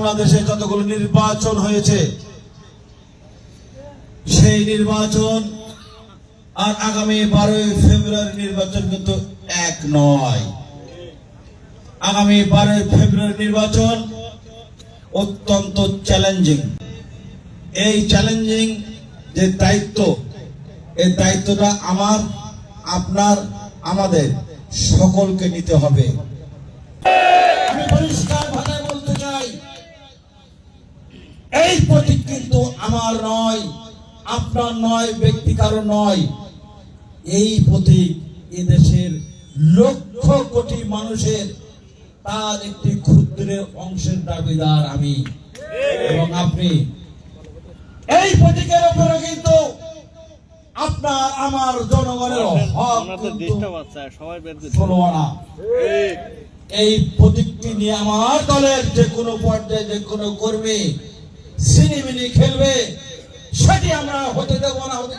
বাংলাদেশে যতগুলো নির্বাচন হয়েছে, সেই নির্বাচন আর আগামী বারোই ফেব্রুয়ারি নির্বাচন কিন্তু এক নয়। আগামী বারোই ফেব্রুয়ারি নির্বাচন অত্যন্ত চ্যালেঞ্জিং এই চ্যালেঞ্জিং যে দায়িত্ব, এই দায়িত্বটা আমার, আপনার, আমাদের সকলকে নিতে হবে। এই প্রতীক কিন্তু আমার নয় আপনার নয় ব্যক্তি কারও নয়। এই প্রতীক এদেশের লক্ষ কোটি মানুষের তার একটি ক্ষুদ্র অংশের দাবিদার আমি। এবং আপনি এই প্রতীকের উপরে কিন্তু আপনার আমার জনগণের এই প্রতীকটি নিয়ে আমার দলের যে কোনো পর্যায়ে যে কোনো কর্মী সিনিমিনি খেলবে সেটি আমরা হতে দেব না হতে